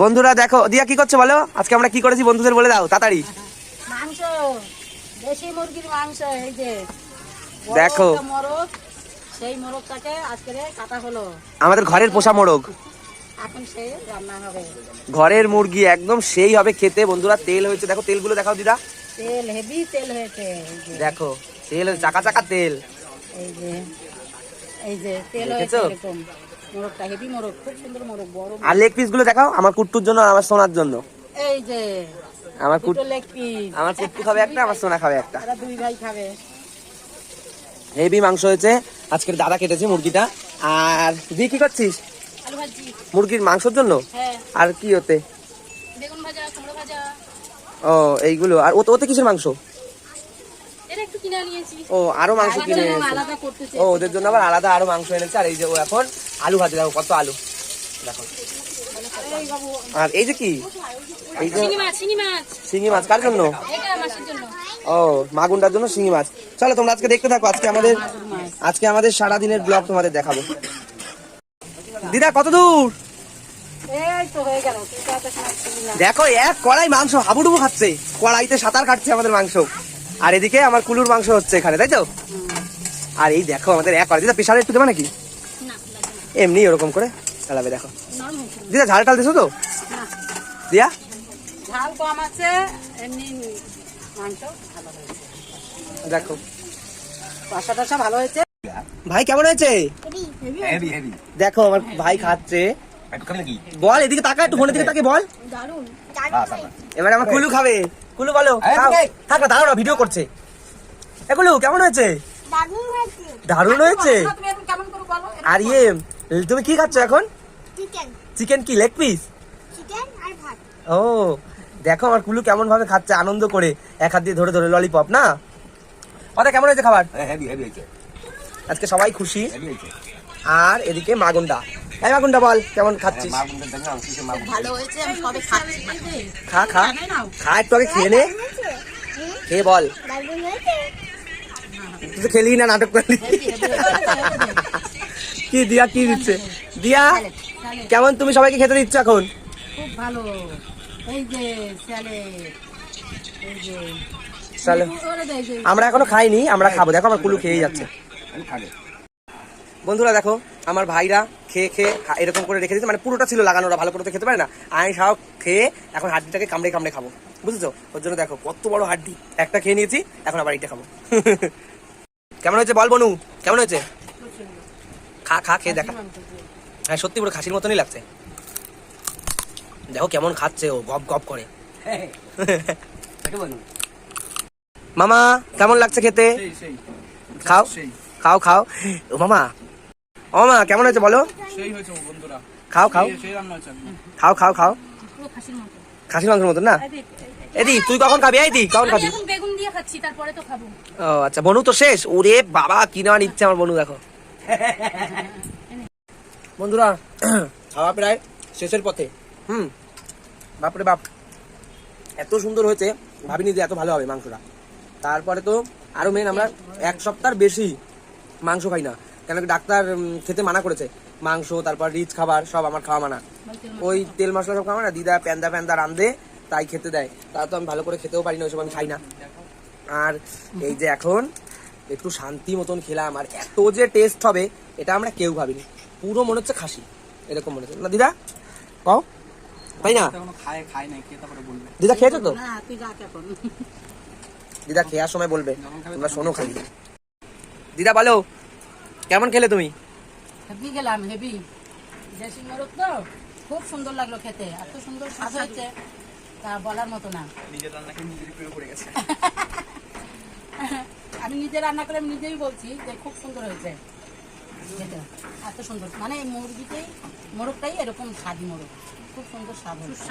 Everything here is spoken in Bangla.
বন্ধুরা দেখো দিয়া কি করছ বলো? আজকে আমরা কি করেছি বন্ধুদের বলে দাও তাড়াতাড়ি। মাংস দেশি মুরগির মাংস এই যে দেখো। মোরগ সেই মোরগটাকে আজকে কাটা হলো। আমাদের ঘরের পোষা মোরগ। এখন সেই রান্না হবে। ঘরের মুরগি একদম সেই হবে খেতে। বন্ধুরা তেল হয়েছে। দেখো তেলগুলো দেখাও দিদা। তেল হেভি তেল হয়েছে দেখো তেল চাকা চাকা তেল। এই যে এই যে তেল হয়েছে এরকম। মোরগটা হেভি মোরগ খুব সুন্দর মোরগ বড় আর লেগ পিসগুলো দেখাও আমার কুট্টুর জন্য আমার সোনার জন্য। এই যে আমার কুট দুটো লেগ পিস আমার কুট্টু খাবে একটা আমার সোনা খাবে একটা। দুই ভাই খাবে। হেভি মাংস হয়েছে। আজকের দাদা কেটেছে মুরগিটা। আর দি কি করছিস? আলু ভাজি। মুরগির মাংসের জন্য? হ্যাঁ। আর কি ওতে? বেগুন ভাজা কুমড়ো ভাজা। ও এইগুলো। আর ওতে ওতে কিসের মাংস এটা একটু কিনে নিয়েছি ও আরও মাংস কিনে এনেছে। ও ওদের জন্য আবার আলাদা আরও মাংস এনেছে আর এই যে ও এখন আলু ভাজে দেখো কত আলু। দেখো। আর এই যে কি? এই যে মাছ শিঙি মাছ। কার জন্য? ও মাগুন্ডার জন্য শিঙি মাছ। চলো তোমরা আজকে দেখতে থাকো আজকে আমাদের আজকে আমাদের সারা দিনের ব্লগ তোমাদের দেখাবো। দিদা কত দূর। দেখো এক কড়াই মাংস হাবুডুবু খাচ্ছে। কড়াইতে সাঁতার কাটছে আমাদের মাংস। আর এদিকে আমার কুলুর মাংস হচ্ছে এখানে তাই তো? আর এই দেখো আমাদের এক কড়াই দিদা প্রেশারে একটু দেবে নাকি? এমনি ওরকম করে চালাবে দেখো। দিদা ঝাল টাল দিছো তো? দিয়া? ঝাল কম আছে এমনি মাংস ভালো হয়েছে। দেখো। কষা টষা ভালো হয়েছে। ভাই কেমন হয়েছে? হেভি হেভি দেখো আমার ভাই খাচ্ছে। বল এদিকে তাকা একটু ফোনের দিকে তাকে বল। বাস এবারে আমার কুলু খাবে। কুলু বলো থাক না দাঁড়াও না ভিডিও করছে। এ কুলু কেমন হয়েছে? দারুণ হয়েছে। তুমি এখন কেমন করে বলো আর ইয়ে তুমি কি খাচ্ছ এখন? চিকেন চিকেন কি লেগ পিস চিকেন আর ভাত। ও দেখো আমার কুলু কেমন ভাবে খাচ্ছে আনন্দ করে। এক হাত দিয়ে ধরে ধরে ললিপপ না? ওটা কেমন হয়েছে খাবার? হেভি হেভি হয়েছে। আজকে সবাই খুশি। আর এদিকে মাগুন্ডা এই মাগুন্ডা বল কেমন খাচ্ছিস? মা ভালো হয়েছে আমি সবে খাচ্ছি। খা খা। খা একটু আগে খেয়ে নে। খেয়ে বল। তুই তো খেলি না নাটক করলি। কি দিয়া কি দিচ্ছে? দিয়া কেমন তুমি সবাইকে খেতে দিচ্ছ এখন? খুব ভালো। এই যে এই যে। চলো আমরা এখনও খাইনি আমরা খাব। দেখো আমার কুলু খেয়েই যাচ্ছে। বন্ধুরা দেখো আমার ভাইরা খেয়ে খেয়ে এরকম করে রেখে দিচ্ছে মানে পুরোটা ছিল লাগানো ওরা ভালো করে তো খেতে পারে না। আমি সব খেয়ে এখন হাড্ডিটাকে কামড়ে কামড়ে খাব। বুঝেছ? ওর জন্য দেখো কত বড় হাড্ডি। একটা খেয়ে নিয়েছি এখন আবার এইটা খাব। কেমন হয়েছে বল বনু? কেমন হয়েছে? খা খা খেয়ে দেখা। হ্যাঁ সত্যি পুরো খাসির মতনই লাগছে। দেখো কেমন খাচ্ছে ও গপ গপ করে। মামা কেমন লাগছে খেতে? খাও খাও খাও। ও মামা ও মামা কেমন হয়েছে বলো? সেই হয়েছে বন্ধুরা। খাও খাও। খাও খাও খাও। খাসির মতো। মাংসের মতন না? এদি তুই কখন খাবি? এই কখন খাবি? বেগুন দিয়ে খাচ্ছি তারপরে তো খাব। ও আচ্ছা বনু তো শেষ। ওরে বাবা কি নেওয়া নিচ্ছে আমার বনু দেখো। বন্ধুরা খাওয়া প্রায় শেষের পথে। হুম বাপরে বাপ। এত সুন্দর হয়েছে ভাবিনি যে এত ভালো হবে মাংসটা। তারপরে তো আরও মেন আমরা এক সপ্তাহ বেশি মাংস খাই না। কেন কি ডাক্তার খেতে মানা করেছে। মাংস তারপর রিচ খাবার সব আমার খাওয়া মানা। ওই তেল মশলা সব খাওয়া না দিদা প্যান্দা প্যান্দা রান্ধে তাই খেতে দেয়। তা তো আমি ভালো করে খেতেও পারি না ওইসব আমি খাই না। আর এই যে এখন একটু শান্তি মতন খেলাম আর এত যে টেস্ট হবে এটা আমরা কেউ ভাবিনি। পুরো মনে হচ্ছে খাসি এরকম মনে হচ্ছে। না দিদা? কও? তাই না? দিদা খেয়েছো তো? না তুই রাখ এখন। দিদা খেয়ার সময় বলবে তোমরা শোনো খালি। দিদা বলো কেমন খেলে তুমি? হেভি গেলাম হেভি দেশি মোরগ তো খুব সুন্দর লাগল খেতে এত সুন্দর স্বাদ হয়েছে তা বলার মতো না। নিজের রান্না প্রিয় পড়ে গেছে। আমি নিজে রান্না করে আমি নিজেই বলছি যে খুব সুন্দর হয়েছে। খেতে এত সুন্দর। মানে এই মুরগিটাই মোরগটাই এরকম স্বাদি মোরগ। খুব সুন্দর স্বাদ হয়েছে।